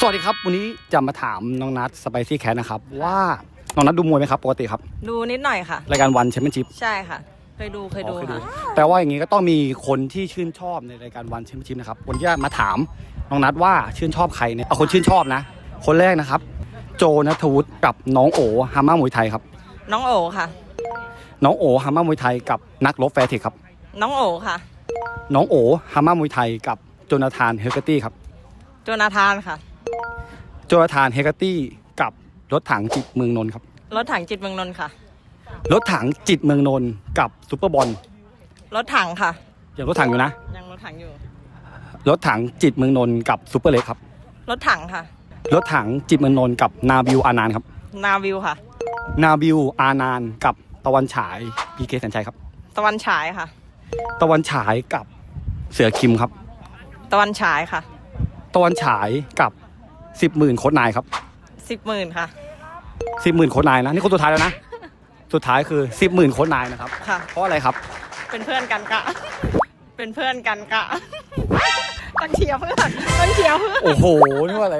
สวัสดีครับ วันนี้จะมาถามน้องนัทสไปซี่แคทนะครับ ว่า น้องนัทดูมวยไหมครับ ปกติครับ ดูนิดหน่อยค่ะ รายการวันแชมเปี้ยนชิพใช่ค่ะ เคยดูเคยดูค่ะแต่ว่าอย่างนี้ก็ต้องมีคนที่ชื่นชอบในรายการวันแชมเปี้ยนชิพนะครับวันนี้จะมาถามน้องนัทว่าชื่นชอบใครเนี่ยเอาคนชื่นชอบนะ คนแรกนะครับ โจนัทวุฒิกับน้องโอฮาม่ามวยไทยครับ น้องโอค่ะ น้องโอฮาม่ามวยไทยกับนักรบแฟร์เทคครับ น้องโอค่ะ น้องโอฮาม่ามวยไทยกับโจนาธานเฮลเกอร์ตี้ครับ โจนาธานค่ะ โจนาธานเฮลเกอร์ตี้กับรถถังจิตเมืองนนท์ครับ รถถังจิตเมืองนนท์ค่ะ รถถังจิตเมืองนนท์กับซูเปอร์บอลรถถังค่ะ อย่างรถถังอยู่นะ ยังรถถังอยู่ รถถังจิตเมืองนนท์กับซูเปอร์เล็กครับ รถถังค่ะ รถถังจิตเมืองนนท์กับนาบิวอานานท์ครับ นาวิวค่ะ นาบิวอานานท์กับตะวันฉายพีเคสัญชัยครับ ตะวันฉายค่ะ ตะวันฉายกับเสือคิมครับ ตะวันฉายค่ะ ตะวันฉายกับ สิบหมื่นโค้ดนายครับสิบหมื่นค่ะ สิบหมื่นโค้ดนายนะนี่คนสุดท้ายแล้วนะ สุดท้ายคือสิบหมื่นโค้ดนายนะครับ ค่ะ เพราะอะไรครับ เป็นเพื่อนกันกะเป็นเพื่อนกันกะต้องเชียร์เพื่อนต้องเชียร์เพื่อน โอ้โหนี่ว่าอะไร